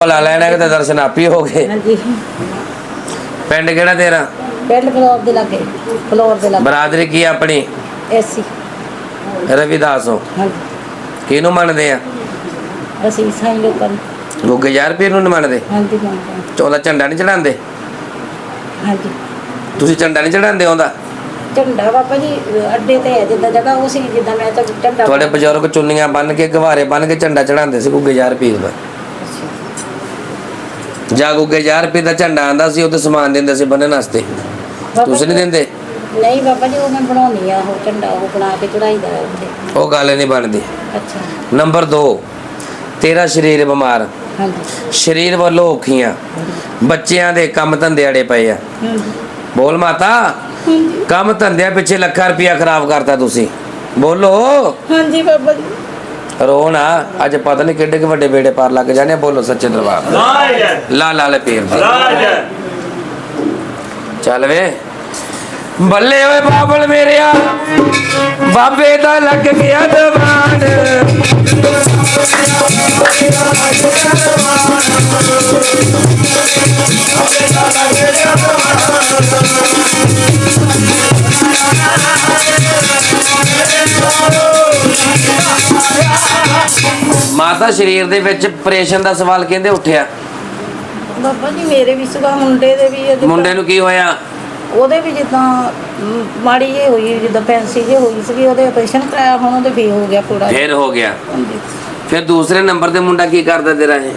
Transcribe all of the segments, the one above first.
ਭਲਾ ਲੈਣਾ ਕਿਤੇ ਦਰਸ਼ਨ ਆਪੀ ਹੋ ਗਏ। ਹਾਂਜੀ। ਪਿੰਡ ਕਿਹੜਾ ਤੇਰਾ? ਪਿੰਡ ਫਲੋਰ ਦੇ ਲਾਗੇ ਫਲੋਰ ਦੇ ਲਾਗੇ। ਬਰਾਦਰੀ ਕੀ ਆ ਆਪਣੀ? ਐਸੀ। ਰਵਿਦਾਸੋ ਹਾਂਜੀ। ਕਿਹਨੂੰ ਮੰਨਦੇ ਆ? ਅਸੀਂ ਸਾਈਂ ਲੋਕਾਂ ਨੂੰ। ਗੁੱਗੇ ਯਾਰ ਪੀਰ ਨੂੰ ਨੀ ਮੰਨਦੇ? ਹਾਂਜੀ ਮੰਨਦੇ ਚੌਦਾ ਝੰਡਾ ਨਹੀਂ ਚੜਾਉਂਦੇ। ਹਾਂਜੀ। ਤੁਸੀਂ ਝੰਡਾ ਨਹੀਂ ਚੜਾਉਂਦੇ ਆਉਂਦਾ ਝੰਡਾ ਬਾਬਾ ਜੀ ਅੱਡੇ ਤੇ ਹੈ ਜਿੱਦਾਂ ਜਗ੍ਹਾ ਉਹ ਸੀ ਜਿੱਦਾਂ ਮੈਂ ਤਾਂ ਝੰਡਾ ਤੁਹਾਡੇ ਬਜ਼ੁਰਗ ਚੁੰਨੀਆਂ ਬੰਨ ਕੇ ਗਵਾਰੇ ਬੰਨ ਕੇ ਝੰਡਾ ਚੜਾਉਂਦੇ ਸੀ ਗੁੱਗੇ ਯਾਰ ਪੀਰ ਦਾ? ਜਾਂ ਗੁੱਗੇ ਯਾਰ ਪੀਰ ਦਾ ਝੰਡਾ ਆਂਦਾ ਸੀ ਉਹਤੇ ਸਮਾਨ ਦਿੰਦੇ ਸੀ ਬੰਨਣ ਵਾਸਤੇ। ਤੁਸੀਂ ਨਹੀਂ ਦਿੰਦੇ? ਨਹੀਂ ਬਾਬਾ ਜੀ ਉਹ ਮੈਂ ਬਣਾਉਣੀ ਆ ਉਹ ਝੰਡਾ ਉਹ ਬਣਾ ਕੇ ਚੜਾਈਦਾ ਉੱਤੇ ਉਹ ਗੱਲ ਨਹੀਂ ਬਣਦੀ। ਅੱਛਾ। ਨੰਬਰ 2 ਤੇਰਾ ਸਰੀਰ ਬਿਮਾਰ। ਹਾਂਜੀ। ਸਰੀਰ ਵੱਲੋਂ ਔਖੀਆਂ। ਬੱਚਿਆਂ ਦੇ ਕੰਮ ਧੰਦੇ ਅੜੇ ਪਏ ਆ। ਹਾਂਜੀ। ਬੋਲ ਮਾਤਾ। ਕੰਮ ਧੰਦਿਆਂ ਪਿੱਛੇ ਲੱਖਾਂ ਰੁਪਇਆ ਖਰਾਬ ਕਰਤਾ ਤੁਸੀਂ। ਬੋਲੋ। ਹਾਂਜੀ ਬਾਬਾ ਜੀ। ਰੋ ਨਾ ਅੱਜ ਪਤਾ ਨਹੀਂ ਕਿੱਡੇ ਕਿ ਵੱਡੇ ਬੇੜੇ ਪਾਰ ਲੱਗ ਜਾਣੇ ਬੋਲੋ ਸੱਚੇ ਦਰਬਾਰ ਲਾ ਲਾ ਲੈ ਪੀਰ ਦੀ ਚੱਲ ਵੇ। ਬੱਲੇ ਓਏ ਬਾਬਲ ਮੇਰਿਆ ਬਾਬੇ ਦਾ ਲੱਗ ਗਿਆ ਦਵਾਨ। ਮਾਤਾ ਸਰੀਰ ਦੇ ਵਿੱਚ ਆਪਰੇਸ਼ਨ ਦਾ ਸਵਾਲ ਕਹਿੰਦੇ ਉੱਠਿਆ। ਬਾਬਾ ਜੀ ਮੇਰੇ ਵੀ ਸੁਗਾ ਮੁੰਡੇ ਦੇ ਵੀ ਮੁੰਡੇ ਨੂੰ ਕੀ ਹੋਇਆ? ਉਹਦੇ ਵੀ ਜਿੱਦਾਂ ਮ, ਮਾੜੀ ਜਿਹੀ ਹੋਈ ਜਿੱਦਾਂ ਪੈਂਸੀ ਜਿਹੀ ਹੋਈ ਸੀਗੀ ਉਹਦੇ ਆਪਰੇਸ਼ਨ ਕਰਾਇਆ ਹੁਣ ਉਹਦੇ ਵੀ ਹੋ ਗਿਆ ਪੂਰਾ। ਫੇਰ ਹੋ ਗਿਆ। ਹਾਂਜੀ। ਫਿਰ ਦੂਸਰੇ ਨੰਬਰ ਤੇ ਮੁੰਡਾ ਕੀ ਕਰਦਾ ਤੇਰਾ ਇਹ?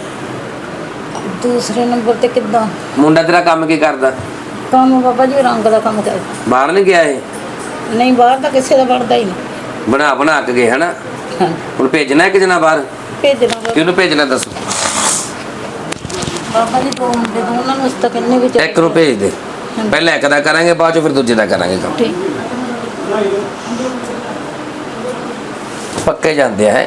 ਦੂਸਰੇ ਨੰਬਰ ਤੇ ਕਿੱਦਾਂ? ਮੁੰਡਾ ਤੇਰਾ ਕੰਮ ਕੀ ਕਰਦਾ? ਕੰਮ ਬਾਬਾ ਜੀ ਰੰਗ ਦਾ ਕੰਮ ਕਰ ਬਾਹਰ ਨਹੀਂ ਗਿਆ ਇਹ? ਨਹੀਂ ਬਾਹਰ ਤਾਂ ਕਿਸੇ ਦਾ ਬਣਦਾ ਹੀ ਨਹੀਂ। ਬਣਾ ਬਣਾ ਕੇ ਗਏ ਹਨਾ। ਹੁਣ ਭੇਜਣਾ ਹੈ ਕਿ ਜਨਾ ਬਾਹਰ? ਭੇਜਣਾ ਕਿਹਨੂੰ ਭੇਜਣਾ ਦੱਸੋ। ਬਾਬਾ ਜੀ ਦੋ ਮੁੰਡੇ ਦੋਨਾਂ ਨੂੰ ਇਸ ਤੱਕ ਇੰਨੇ ਵਿੱਚ ਇੱਕ ਨੂੰ ਭੇਜ ਦੇ। ਪਹਿਲਾਂ ਇੱਕ ਦਾ ਕਰਾਂਗੇ ਬਾਅਦ ਚ ਫਿਰ ਦੂਜੇ ਦਾ ਕਰਾਂਗੇ ਕੰਮ। ਠੀਕ। ਪੱਕੇ ਜਾਂਦੇ ਆ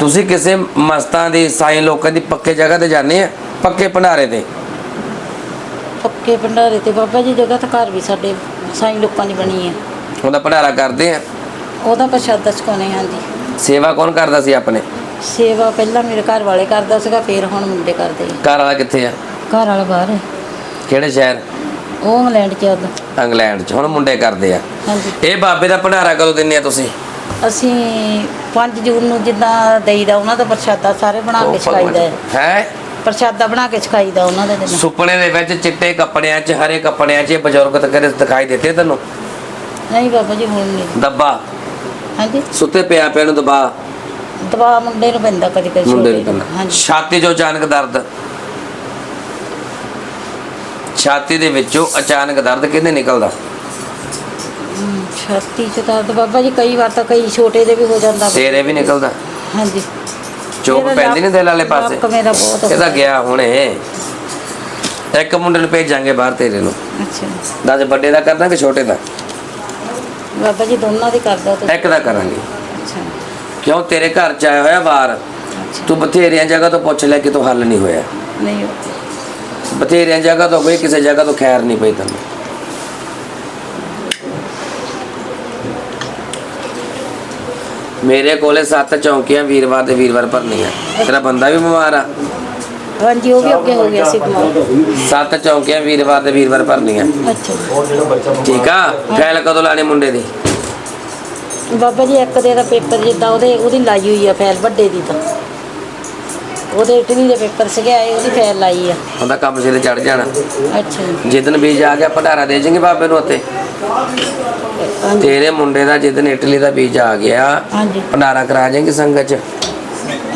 ਤੁਸੀਂ ਕਿਸੇ ਮਸਤਾਂ ਦੀ ਸਾਈਂ ਲੋਕਾਂ ਦੀ ਪੱਕੇ ਜਗ੍ਹਾ ਤੇ ਜਾਂਦੇ ਆ ਪੱਕੇ ਭੰਡਾਰੇ ਤੇ? ਪੱਕੇ ਭੰਡਾਰੇ ਤੇ ਬਾਬਾ ਜੀ ਜਗ੍ਹਾ ਤਾਂ ਘਰ ਵੀ ਸਾਡੇ ਸਾਈਂ ਲੋਕਾਂ ਦੀ ਬਣੀ ਹੈ ਉਹਦਾ ਭੰਡਾਰਾ ਕਰਦੇ ਆ? ਉਹਦਾ ਪ੍ਰਸ਼ਾਦਾ ਛਕਾਉਣੇ ਹਾਂਜੀ। ਸੇਵਾ ਕੌਣ ਕਰਦਾ ਸੀ ਆਪਣੇ? ਸੇਵਾ ਪਹਿਲਾਂ ਮੇਰੇ ਘਰ ਵਾਲੇ ਕਰਦਾ ਸੀਗਾ ਫਿਰ ਹੁਣ ਮੁੰਡੇ ਕਰਦੇ ਆ। ਘਰ ਵਾਲਾ ਕਿੱਥੇ ਆ? ਘਰ ਵਾਲਾ ਬਾਹਰ ਹੈ ਕਿਹੜੇ ਸ਼ਹਿਰ? ਉਹ ਇੰਗਲੈਂਡ ਚ ਉਦੋਂ ਇੰਗਲੈਂਡ ਚ ਹੁਣ ਮੁੰਡੇ ਕਰਦੇ ਆ। ਹਾਂਜੀ। ਇਹ ਬਾਬੇ ਦਾ ਭੰਡਾਰਾ ਕਦੋਂ ਦਿੰਦੇ ਆ ਤੁਸੀਂ? ਅਸੀਂ 5 ਜੂਨ ਨੂੰ ਜਿੱਦਾਂ ਦੇਈਦਾ ਉਹਨਾਂ ਦਾ ਪ੍ਰਸ਼ਾਦਾ ਸਾਰੇ ਬਣਾ ਕੇ ਛਕਾਈਦਾ ਹੈ। ਹੈ? ਪ੍ਰਸ਼ਾਦਾ ਬਣਾ ਕੇ ਛਕਾਈਦਾ ਉਹਨਾਂ ਦੇ ਦਿਨ। ਸੁਪਨੇ ਦੇ ਵਿੱਚ ਚਿੱਟੇ ਕੱਪੜਿਆਂ 'ਚ ਹਰੇ ਕੱਪੜਿਆਂ 'ਚ ਇਹ ਬਜ਼ੁਰਗ ਤਾਂ ਕਦੇ ਦਿਖਾਈ ਦਿੱਤੇ ਤੈਨੂੰ? ਨਹੀਂ ਬਾਬਾ ਜੀ ਹੁਣ ਨਹੀਂ। ਦੱਬਾ। ਹਾਂਜੀ। ਸੁੱਤੇ ਪਿਆ ਪਿਆ ਨੂੰ ਦਬਾ। ਦਵਾ ਮੁੰਡੇ ਨੂੰ ਪੈਂਦਾ ਕਦੀ ਕਦੀ ਮੁੰਡੇ ਛੋਟੇ ਨੂੰ ਨੂੰ। ਪੈਂਦਾ। ਹਾਂਜੀ। ਛਾਤੀ 'ਚੋਂ ਅਚਾਨਕ ਦਰਦ। ਛਾਤੀ ਦੇ ਵਿੱਚੋਂ ਅਚਾਨਕ ਦਰਦ ਕਿਹਦੇ ਨਿਕਲਦਾ? ਛਾਤੀ ਚ ਦਰਦ ਬਾਬਾ ਜੀ ਕਈ ਵਾਰ ਤਾਂ ਕਈ ਛੋਟੇ ਦੇ ਵੀ ਹੋ ਜਾਂਦਾ। ਤੇਰੇ ਵੀ ਨਿਕਲਦਾ। ਹਾਂਜੀ। ਚੋਕ ਪੈਂਦੀ ਨਹੀਂ ਦਿਲ ਵਾਲੇ ਪਾਸੇ? ਲੱਕ ਮੇਰਾ ਬਹੁਤ ਇਹਦਾ ਗਿਆ ਹੁਣੇ। ਇੱਕ ਮੁੰਡੇ ਨੂੰ ਭੇਜਾਂਗੇ ਬਾਹਰ ਤੇਰੇ ਨੂੰ। ਅੱਛਾ। ਦੱਸ ਵੱਡੇ ਦਾ ਕਰਦਾ ਕਿ ਛੋਟੇ ਦਾ? ਬਾਬਾ ਜੀ ਦੋਨਾਂ ਦੀ ਕਰਦਾ ਤੁਸੀਂ? ਇੱਕ ਦਾ ਕਰਾਂਗੇ। ਅੱਛਾ। ਕਿਉਂ ਤੇਰੇ ਘਰ ਚ ਆਇਆ ਹੋਇਆ ਅੱਛਾ। ਤੂੰ ਬਥੇਰੀਆਂ ਜਗ੍ਹਾ ਤੋਂ ਪੁੱਛ ਲੈ ਕਿ ਤੂੰ ਹੱਲ ਨਹੀਂ ਹੋਇਆ। ਨਹੀਂ ਬਥੇਰੀਆਂ ਜਗ੍ਹਾ ਤੋਂ ਕੋਈ ਕਿਸੇ ਜਗ੍ਹਾ ਤੋਂ ਖੈਰ ਨਹੀਂ ਪਈ ਤੈਨੂੰ। ਮੇਰੇ ਕੋਲੇ ਸੱਤ ਚੌਂਕੀਆਂ ਵੀਰਵਾਰ ਦੇ ਵੀਰਵਾਰ ਭਰਨੀਆਂ। ਤੇਰਾ ਬੰਦਾ ਵੀ ਬਿਮਾਰ ਆ। ਹਾਂਜੀ ਉਹ ਵੀ ਅੱਗੇ ਹੋ ਗਿਆ ਸੀ ਬਿਮਾਰ। ਸੱਤ ਚੌਂਕੀਆਂ ਵੀਰਵਾਰ ਦੇ ਵੀਰਵਾਰ ਭਰਨੀਆਂ। ਅੱਛਾ ਠੀਕ ਆ? ਫੈਲ ਕਦੋਂ ਲਾਣੀ ਮੁੰਡੇ ਦੀ? ਬਾਬਾ ਜੀ ਇੱਕ ਦੇ ਦਾ ਪੇਪਰ ਜਿੱਦਾਂ ਉਹਦੇ ਉਹਦੀ ਲਾਈ ਹੋਈ ਆ ਫਾਈਲ ਵੱਡੇ ਦੀ ਤਾਂ। ਉਹਦੇ ਇਟਲੀ ਦੇ ਪੇਪਰ ਸੀਗੇ ਆਏ ਉਹਦੀ ਫਾਈਲ ਲਾਈ ਆ। ਉਹਦਾ ਕੰਮ ਸਿਰੇ ਚੜ ਜਾਣਾ। ਅੱਛਾ। ਜਿੱਦਨ ਬੀਜ ਆ ਗਿਆ ਭੰਡਾਰਾ ਦੇ ਜਾਏਗੇ ਬਾਬੇ ਨੂੰ ਹਾਂਜੀ। ਤੇਰੇ ਮੁੰਡੇ ਦਾ ਜਿੱਦਨ ਇਟਲੀ ਦਾ ਬੀਜ ਆ ਗਿਆ ਹਾਂਜੀ। ਭੰਡਾਰਾ ਕਰਾ ਜਾਏਗੇ ਸੰਗਤ ਚ?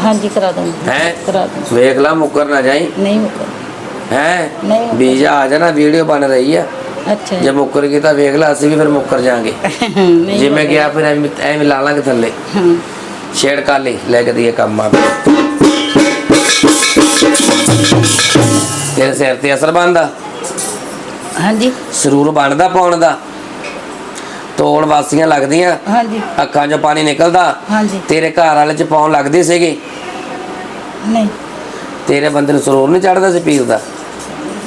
ਹਾਂਜੀ ਕਰਾ ਦੂੰਗੀ। ਹੈ? ਕਰਾ ਦੂੰਗੀ। ਵੇਖ ਲਾ ਮੁੱਕਰ ਨਾ ਜਾਈ। ਨਹੀਂ ਮੁੱਕਰ। ਹੈ? ਨਹੀਂ। ਬੀਜ ਆ ਜਾਣਾ ਵੀਡੀਓ ਬਣ ਰਹੀ ਆ। ਅੱਛਾ। ਜੇ ਮੁੱਕਰ ਗਈ ਤਾਂ ਵੇਖ ਲਾ ਅਸੀਂ ਵੀ ਫਿਰ ਮੁੱਕਰ ਜਾਾਂਗੇ। ਨਹੀਂ ਜੇ ਮੈਂ ਗਿਆ ਫਿਰ ਐਵੇਂ ਐਵੇਂ ਲਾ ਲਾਂਗੇ ਥੱਲੇ। ਛੇੜ ਕਾਲੀ ਲੈ ਕੇ ਦੀਏ ਕੰਮ ਆ ਤੇਰੇ ਸਿਰ ਤੇ ਅਸਰ ਬਣਦਾ। ਹਾਂਜੀ। ਸਰੂਰ ਬਣਦਾ ਪਾਉਣ ਦਾ। ਤੋੜ ਵਾਸੀਆਂ ਲੱਗਦੀਆਂ। ਹਾਂਜੀ। ਅੱਖਾਂ 'ਚੋਂ ਪਾਣੀ ਨਿਕਲਦਾ। ਹਾਂਜੀ। ਤੇਰੇ ਘਰ ਵਾਲੇ 'ਚ ਪਾਉਣ ਲੱਗਦੀ ਸੀਗੀ। ਨਹੀਂ। ਤੇਰੇ ਬੰਦੇ ਨੂੰ ਸਰੂਰ ਨਹੀਂ ਚੜਦਾ ਸੀ ਪੀਰ ਦਾ।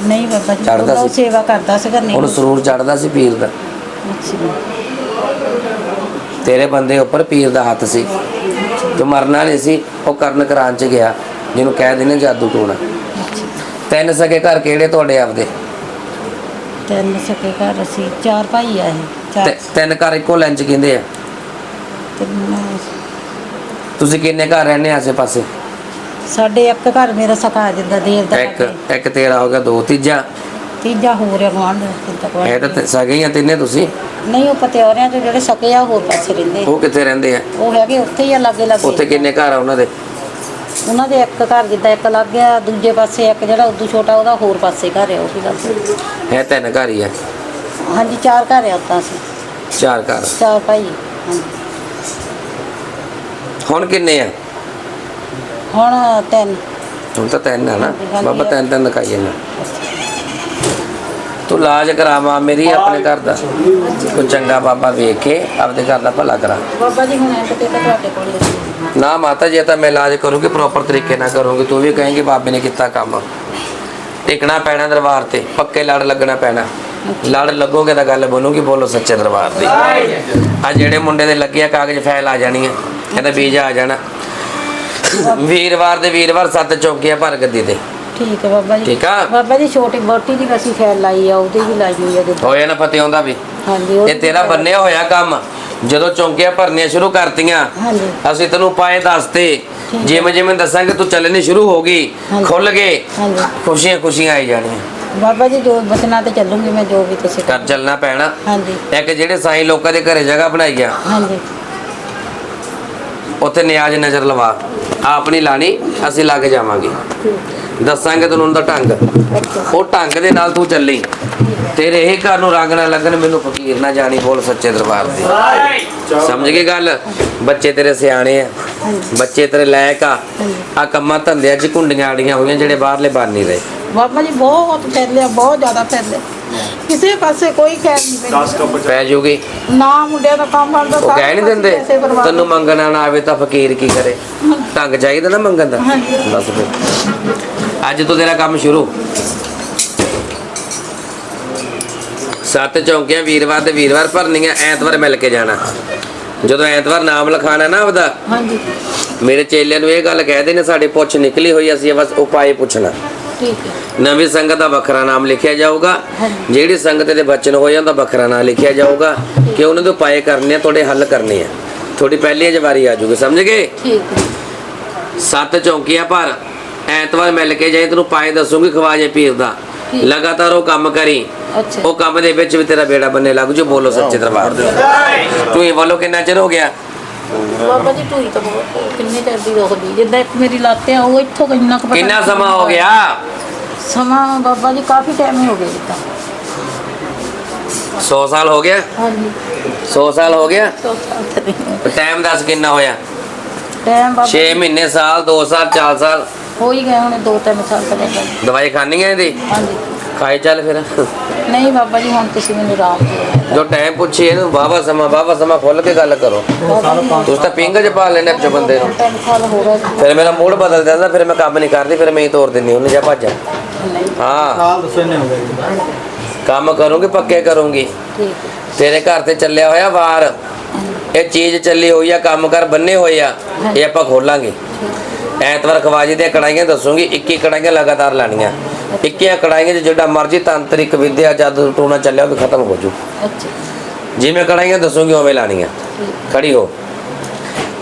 ਨਹੀਂ ਬਾਬਾ ਜੀ ਚੜ੍ਹਦਾ ਉਹ ਸੀ। ਸੇਵਾ ਕਰਦਾ ਸੀਗਾ ਨਹੀਂ। ਉਹਨੂੰ ਸਰੂਰ ਚੜਦਾ ਸੀ ਪੀਰ ਦਾ। ਤੇਰੇ ਬੰਦੇ ਉੱਪਰ ਪੀਰ ਦਾ ਹੱਥ ਸੀ। ਤੂੰ ਮਰਨਾ ਨਹੀਂ ਸੀ ਉਹ ਕਰਨ ਕਰਾਨ ਚ ਗਿਆ ਜਿਹਨੂੰ ਕਹਿ ਦਿੰਦੇ ਜਾਦੂ ਟੋਣਾ। ਤਿੰਨ ਸਕੇ ਘਰ ਕਿਹੜੇ ਤੁਹਾਡੇ ਆਪਦੇ? ਤਿੰਨ ਸਕੇ ਘਰ ਅਸੀਂ ਚਾਰ ਭਾਈ ਆ ਇਹ ਚਾਰ। ਤੇ- ਤਿੰਨ ਘਰ ਇੱਕੋ ਲੈਂਚ ਕਹਿੰਦੇ ਆ। ਤਿੰਨ। ਤੁਸੀਂ ਕਿੰਨੇ ਘਰ ਰਹਿੰਦੇ ਆਸੇ ਪਾਸੇ ਸਾਡੇ ਇੱਕ ਘਰ ਮੇਰਾ ਸਕਾ ਜਿੱਦਾਂ ਦੇਰ ਦਾ ਇੱਕ। ਇੱਕ ਤੇਰਾ ਹੋ ਗਿਆ ਦੋ ਤੀਜਾ? ਤੀਜਾ ਹੋਰ ਆ ਗਵਾਂਢ ਗੁਆਂਢ। ਇਹ ਤਾਂ ਤੇ- ਸਗੇ ਹੀ ਆ ਤਿੰਨੇ ਤੁਸੀਂ? ਨਹੀਂ ਉਹ ਪਤਿਆਰਿਆਂ ਚ ਜਿਹੜੇ ਸਕੇ ਆ ਹੋਰ ਪਾਸੇ ਰਹਿੰਦੇ ਉਹ ਕਿੱਥੇ ਰਹਿੰਦੇ ਆ? ਉਹ ਹੈਗੇ ਉੱਥੇ ਹੀ ਆ ਲਾਗੇ ਲਾਗੇ। ਉੱਥੇ ਕਿੰਨੇ ਘਰ ਆ ਉਹਨਾਂ ਦੇ? ਉਹਨਾਂ ਦੇ ਇੱਕ ਘਰ ਜਿੱਦਾਂ ਇੱਕ ਲੱਗ ਗਿਆ ਦੂਜੇ ਪਾਸੇ ਇੱਕ ਜਿਹੜਾ ਉਦੋਂ ਛੋਟਾ ਉਹਦਾ ਹੋਰ ਪਾਸੇ ਘਰ ਹੈ ਉਹ ਵੀ ਲੱਗ ਹੈ ਤਿੰਨ ਘਰ ਹੀ ਆ। ਹਾਂਜੀ ਚਾਰ ਘਰ ਆ ਉੱਦਾਂ ਸੀ ਚਾਰ ਘਰ। ਚਾਰ ਭਾਈ। ਹਾਂਜੀ ਹੁਣ ਕਿੰਨੇ ਆ? ਹੁਣ ਤਿੰਨ। ਹੁਣ ਤਾਂ ਤਿੰਨ ਆ ਨਾ। ਬਾਬਾ ਤਿੰਨ ਤਿੰਨ ਦਿਖਾਈ ਜਾਂਦਾ। ਤੂੰ ਲਾਜ ਕਰਾਵਾ ਮੇਰੀ ਆਪਣੇ ਘਰ ਦਾ। ਕੋਈ ਚੰਗਾ ਬਾਬਾ ਵੇਖ ਕੇ ਆਪਦੇ ਘਰ ਦਾ ਭਲਾ ਕਰਾ। ਬਾਬਾ ਜੀ ਹੁਣ ਐਂਡ ਤੇ ਤਾਂ ਤੁਹਾਡੇ ਕੋਲ ਹੀ ਆ। ਨਾ ਮਾਤਾ ਜੀ ਇਹ ਤਾਂ ਮੈਂ ਇਲਾਜ ਕਰੂੰਗੀ ਪ੍ਰੋਪਰ ਤਰੀਕੇ ਨਾਲ ਕਰੂੰਗੀ। ਤੂੰ ਵੀ ਕਹੇਂਗੀ ਬਾਬੇ ਨੇ ਕੀਤਾ ਕੰਮ। ਟਿਕਣਾ ਪੈਣਾ ਦਰਬਾਰ ਤੇ ਪੱਕੇ ਲੜ ਲੱਗਣਾ ਪੈਣਾ। ਲੜ ਲੱਗੋਗੇ ਤਾਂ ਗੱਲ ਬਣੂਗੀ ਬੋਲੋ ਸੱਚੇ ਦਰਬਾਰ ਦੀ। ਆ ਜਿਹੜੇ ਮੁੰਡੇ ਦੇ ਲੱਗੇ ਆ ਕਾਗਜ਼ ਫਾਈਲ ਆ ਜਾਣੀ ਆ ਕਹਿੰਦਾ ਵੀਜ਼ਾ ਆ ਜਾਣਾ। ਵੀਰਵਾਰ ਦੇ ਵੀਰਵਾਰ ਸੱਤ ਚੌਕੀਆਂ ਭਰ ਗੱਦੀ ਤੇ ਠੀਕ ਹੈ ਬਾਬਾ ਜੀ। ਠੀਕ ਆ? ਬਾਬਾ ਜੀ ਛੋਟੀ ਬੋਟੀ ਦੀ ਅਸੀਂ ਫੈਲ ਲਾਈ ਆ ਉਹਦੀ ਵੀ ਲਾਈ ਹੋਈ ਆ ਜਿੱਦਾਂ ਹੋਇਆ ਨਾ ਫਤਿਹ ਹੁੰਦਾ ਵੀ। ਹਾਂਜੀ ਉਹ ਇਹ ਤੇਰਾ ਬੰਨਿਆ ਹੋਇਆ ਕੰਮ। ਜਦੋਂ ਚੌਂਕੀਆਂ ਭਰਨੀਆਂ ਸ਼ੁਰੂ ਕਰਤੀਆਂ ਹਾਂਜੀ। ਅਸੀਂ ਤੈਨੂੰ ਪਾਏ ਦੱਸਤੇ। ਜਿਵੇਂ ਜਿਵੇਂ ਦੱਸਾਂਗੇ ਤੂੰ ਚੱਲਣੀ ਸ਼ੁਰੂ ਹੋ ਗਈ। ਹਾਂਜੀ। ਖੁੱਲ ਗਏ। ਹਾਂਜੀ। ਖੁਸ਼ੀਆਂ ਖੁਸ਼ੀਆਂ ਆਈ ਜਾਣੀਆਂ। ਬਾਬਾ ਜੀ ਜੋ ਬਚਨਾ ਤੇ ਚੱਲੂਗੀ ਮੈਂ ਜੋ ਵੀ ਤੁਸੀਂ ਕਰ ਚੱਲਣਾ ਪੈਣਾ। ਹਾਂਜੀ। ਇੱਕ ਜਿਹੜੇ ਸਾਈਂ ਲੋਕਾਂ ਦੇ ਘਰੇ ਜਗ੍ਹਾ ਬਣਾਈ ਆ ਹਾਂਜੀ। ਉੱਥੇ ਨਿਆਜ਼ ਨਜ਼ਰ ਲਵਾ। ਆਪ ਨਹੀਂ ਲਾਣੀ, ਅਸੀਂ ਲੱਗ ਜਾਵਾਂਗੇ। ਦੱਸਾਂਗੇ ਤੈਨੂੰ ਉਹਦਾ ਢੰਗ। ਉਹ ਢੰਗ ਦੇ ਨਾਲ ਤੂੰ ਚੱਲੀ। ਤੇਰੇ ਇਹ ਘਰ ਨੂੰ ਰੰਗ ਨਾ ਲੱਗਣ, ਮੈਨੂੰ ਫਕੀਰ ਨਾ ਜਾਣੀ ਬੋਲ ਸੱਚੇ ਦਰਬਾਰ ਦੀ। ਸਮਝ ਗਏ ਗੱਲ? ਬੱਚੇ ਤੇਰੇ ਸਿਆਣੇ ਆ। ਬੱਚੇ ਤੇਰੇ ਲਾਇਕ ਆ। ਆ ਕੰਮਾਂ ਧੰਦਿਆਂ 'ਚ ਕੁੰਡੀਆਂ ਆੜੀਆਂ ਹੋਈਆਂ ਜਿਹੜੇ ਬਾਹਰਲੇ ਬਣ ਨਹੀਂ ਰਹੇ। ਬਾਬਾ ਜੀ ਬਹੁਤ ਫੈਲਿਆ ਬਹੁਤ ਜ਼ਿਆਦਾ ਫੈਲਿਆ ਕਿਸੇ ਪਾਸੇ ਕੋਈ ਖੈਰ ਨਹੀਂ ਪੈਂਦੀ। ਪੈ ਜੂਗੀ। ਨਾ ਮੁੰਡਿਆਂ ਦਾ ਕੰਮ ਬਣਦਾ ਉਹ ਕਹਿ ਨਹੀਂ ਦਿੰਦੇ ਤੈਨੂੰ ਮੰਗਣਾ ਨਾ ਆਵੇ ਤਾਂ ਫਕੀਰ ਕੀ ਕਰੇ? ਢੰਗ ਚਾਹੀਦਾ ਨਾ ਮੰਗਣ ਦਾ। ਹਾਂਜੀ। ਦੱਸ ਫਿਰ। ਅੱਜ ਤੋਂ ਤੇਰਾ ਕੰਮ ਸ਼ੁਰੂ। ਸੱਤ ਚੌਂਕੀਆਂ ਵੀਰਵਾਰ ਤੇ ਵੀਰਵਾਰ ਭਰਨੀਆਂ ਐਤਵਾਰ ਮਿਲ ਕੇ ਜਾਣਾ। ਜਦੋਂ ਐਤਵਾਰ ਨਾਮ ਲਿਖਾਣਾ ਨਾ ਆਪਦਾ ਹਾਂਜੀ। ਮੇਰੇ ਚੇਲਿਆਂ ਨੂੰ ਇਹ ਗੱਲ ਕਹਿ ਨੇ ਸਾਡੀ ਪੁੱਛ ਨਿਕਲੀ ਹੋਈ ਅਸੀਂ ਬਸ ਉਪਾਏ ਪੁੱਛਣਾ। ਠੀਕ ਹੈ। ਨਵੀਂ ਸੰਗਤ ਦਾ ਵੱਖਰਾ ਨਾਮ ਲਿਖਿਆ ਜਾਊਗਾ। ਹਾਂਜੀ। ਜਿਹੜੀ ਸੰਗਤ ਦੇ ਬਚਨ ਹੋ ਜਾਂਦਾ ਵੱਖਰਾ ਨਾਮ ਲਿਖਿਆ ਜਾਊਗਾ। ਕਿ ਉਹਨਾਂ ਦੇ ਉਪਾਏ ਕਰਨੇ ਆ ਤੁਹਾਡੇ ਹੱਲ ਕਰਨੇ ਆ। ਤੁਹਾਡੀ ਪਹਿਲੀ ਜਵਾਰੀ ਆ ਜੂਗੀ ਸਮਝ ਗਏ? ਠੀਕ ਹੈ। ਸੱਤ ਚੌਂਕੀਆਂ ਪਰ ਐਤਵਾਰ ਮਿਲ ਕੇ ਜਾਏ ਤੈਨੂੰ ਪਾਏ ਦੱਸੂਗੀ ਖਵਾਜੇ ਪੀਰ ਦਾ। ਠੀਕ। ਲਗਾਤਾਰ ਉਹ ਕੰਮ ਕਰੀ। ਅੱਛਾ। ਉਹ ਕੰਮ ਦੇ ਵਿੱਚ ਵੀ ਤੇਰਾ ਬੇੜਾ ਬੰਨੇ ਲੱਗ ਜੋ ਬੋਲੋ ਸੱਚੇ ਦਰਬਾਰ ਦੇ ਤੂੰ ਇਹ ਬੋਲੋ ਕਿੰਨਾ ਚਿਰ ਹੋ ਗਿਆ? ਬਾਬਾ ਜੀ ਢੂਈ ਤਾਂ ਬਹੁਤ ਕਿੰਨੇ ਚਿਰ ਦੀ। ਰੋਕਦੀ ਜਿੱਦਾਂ ਇੱਕ ਮੇਰੀ ਲੱਤ ਆ ਉਹ ਇੱਥੋਂ ਕਿੰਨਾ ਕੁ ਪਤਾ ਕਿੰਨਾ ਨਹੀਂ ਸਮਾਂ ਹੋ ਗਿਆ? ਸਮਾਂ ਬਾਬਾ ਜੀ ਕਾਫੀ ਟਾਈਮ ਹੀ ਹੋ ਗਿਆ ਜਿੱਦਾਂ। 100 ਸਾਲ ਹੋ ਗਿਆ? ਹਾਂਜੀ। 100 ਸਾਲ ਹੋ ਗਿਆ? ਸੌ ਸਾਲ ਤਾਂ ਨਹੀਂ ਟਾਈਮ ਦੱਸ ਕਿੰਨਾ ਹੋਇਆ? ਟਾਈਮ ਬਾਬਾ 6 ਮਹੀਨੇ ਸਾਲ 2 ਸਾਲ 4 ਸਾਲ? ਹੋ ਹੀ ਗਏ ਹੁਣੇ ਦੋ ਤਿੰਨ ਸਾਲ ਕਦੇ ਗਏ। ਦਵਾਈ ਖਾਣੀ ਹੈ ਇਹਦੀ? ਹਾਂਜੀ। ਖਾਈ ਚੱਲ ਫਿਰ। ਨਹੀਂ ਬਾਬਾ ਜੀ ਹੁਣ ਤੁਸੀਂ ਮੈਨੂੰ ਆਰਾਮ ਦਿਓ ਜੋ ਟਾਈਮ ਪੁੱਛੀ ਇਹਨੂੰ ਵਾਵਾ ਸਮਾਂ ਵਾਵਾ ਸਮਾਂ ਖੁੱਲ ਕੇ ਗੱਲ ਕਰੋ। ਬਾਬਾ ਤੁਸੀਂ ਤਾਂ ਪਿੰਗ ਚ ਪਾ ਲੈਣੇ ਚ ਬੰਦੇ ਨੂੰ। ਫਿਰ ਮੇਰਾ ਮੂਡ ਬਦਲ ਜਾਂਦਾ ਫਿਰ ਮੈਂ ਕੰਮ ਨਹੀਂ ਕਰਦੀ ਫਿਰ ਮੈਂ ਹੀ ਤੋੜ ਦਿੰਦੀ ਉਹਨੇ ਜਾ ਭੱਜ ਹਾਂ। ਕੰਮ ਕਰੂੰਗੀ ਪੱਕੇ ਕਰੂੰਗੀ। ਤੇਰੇ ਘਰ ਤੇ ਚੱਲਿਆ ਹੋਇਆ ਵਾਰ। ਇਹ ਚੀਜ਼ ਚੱਲੀ ਹੋਈ ਆ ਕੰਮ ਕਰ ਬੰਨੇ ਹੋਏ ਆ ਇਹ ਆਪਾਂ ਖੋਲਾਂਗੇ। ਐਤਵਾਰ ਖਵਾਜੀ ਦੀਆਂ ਕੜਾਈਆਂ ਦੱਸੂਗੀ 21 ਕੜਾਈਆਂ ਲਗਾਤਾਰ ਲਾਣੀਆਂ 21 ਕੜਾਈਆਂ 'ਚ ਜਿਹੜਾ ਮਰਜ਼ੀ ਤਾਂਤਰਿਕ ਵਿਦਿਆ ਜਾਦੂ ਟੂਣਾ ਚੱਲਿਆ ਉਹ ਵੀ ਖਤਮ ਹੋ ਜੂ। ਅੱਛਾ। ਜਿਵੇਂ ਕੜਾਈਆਂ ਦੱਸੂਗੀ ਉਵੇਂ ਲਾਣੀਆਂ ਖੜੀ ਹੋ।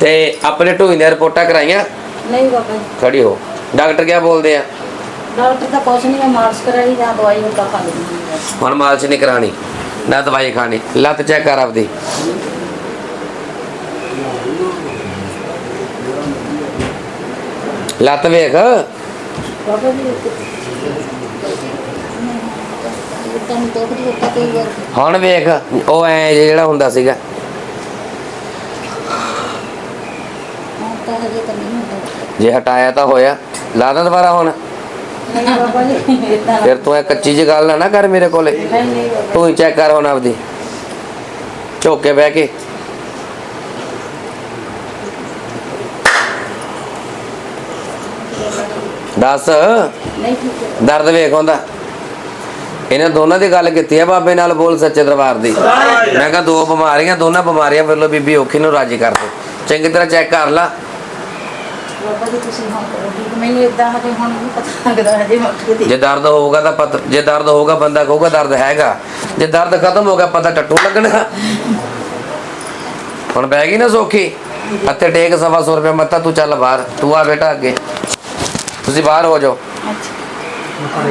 ਤੇ ਆਪਣੇ ਢੂਈ ਦੀਆਂ ਰਿਪੋਰਟਾਂ ਕਰਾਈਆਂ? ਨਹੀਂ ਬਾਬਾ ਜੀ। ਖੜੀ ਹੋ। ਡਾਕਟਰ ਕਿਆ ਬੋਲਦੇ ਆ? ਡਾਕਟਰ ਤਾਂ ਕੁਛ ਨਹੀਂ ਮਾਰਸ ਕਰਾਈ ਜਾਂ ਦਵਾਈ ਹੁੰਦਾ ਖਾ ਬਸ। ਹੁਣ ਮਾਲਸ਼ ਨਹੀਂ ਕਰਾਣੀ ਨਾ ਦਵਾਈ ਖਾਣੀ। ਲੱਤ ਚੈੱਕ ਕਰ ਆਪਦੀ। ਲੱਤ ਵੇਖ। ਬਾਬਾ ਜੀ ਦੁੱਖ ਕੋਈ ਵਾਰ। ਹੁਣ ਵੇਖ ਉਹ ਐ ਜਿਹੜਾ ਹੁੰਦਾ ਸੀਗਾ। ਹਾਂ ਤਾਂ ਹਜੇ ਤਾਂ ਨਹੀਂ ਹੁੰਦਾ। ਜੇ ਹਟਾਇਆ ਤਾਂ ਹੋਇਆ। ਲਾ ਦਾਂ ਦੁਬਾਰਾ ਹੁਣ। ਨਹੀਂ ਬਾਬਾ ਜੀ ਇਦਾਂ ਫਿਰ ਤੂੰ ਇਹ ਕੱਚੀ ਜਿਹੀ ਗੱਲ ਨਾ ਨਾ ਕਰ ਮੇਰੇ ਕੋਲੇ। ਨਹੀਂ ਨਹੀਂ ਬਾਬਾ ਤੂੰ ਹੀ ਚੈੱਕ ਕਰ ਹੁਣ ਆਪਦੀ। ਝੁੱਕ ਕੇ ਬਹਿ ਕੇ। ਦੱਸ। ਨਹੀਂ ਠੀਕ ਹੈ। ਦਰਦ ਵੇਖ ਹੁੰਦਾ। ਇਹਨੇ ਦੋਨਾਂ ਦੀ ਗੱਲ ਕੀਤੀ ਆ ਬਾਬੇ ਨਾਲ ਬੋਲ ਸੱਚੇ ਦਰਬਾਰ ਦੀ। ਮੈਂ ਕਿਹਾ ਦੋ ਬਿਮਾਰੀਆਂ ਦੋਨਾਂ ਬਿਮਾਰੀਆਂ ਵੱਲੋਂ ਬੀਬੀ ਔਖੀ ਨੂੰ ਰਾਜੀ ਕਰ ਦੇ ਚੰਗੀ ਤਰ੍ਹਾਂ ਚੈੱਕ ਕਰ ਲਾ। ਬਾਬਾ ਜੀ ਦਰਦ ਹੋਊਗਾ ਤਾਂ ਪਤਾ ਜੇ ਦਰਦ ਹੋਊਗਾ ਬੰਦਾ ਕਹੂਗਾ ਦਰਦ ਹੈਗਾ। ਜੇ ਦਰਦ ਖਤਮ ਹੋ ਗਿਆ ਪਤਾ ਟੱਟੂ ਲੱਗਣਾ। ਹੁਣ ਬਹਿ ਗਈ ਨਾ ਸੌਖੀ। ਅੱਤੇ ਟੇਕ ਸਵਾ ਸੌ ਰੁਪਏ ਮੱਤਾ ਤੂੰ ਚੱਲ ਬਾਹਰ। ਤੂੰ ਆ ਬੇਟਾ ਅੱਗੇ। ਤੁਸੀਂ ਬਾਹਰ ਹੋ ਜਾਓ। ਅੱਛਾ।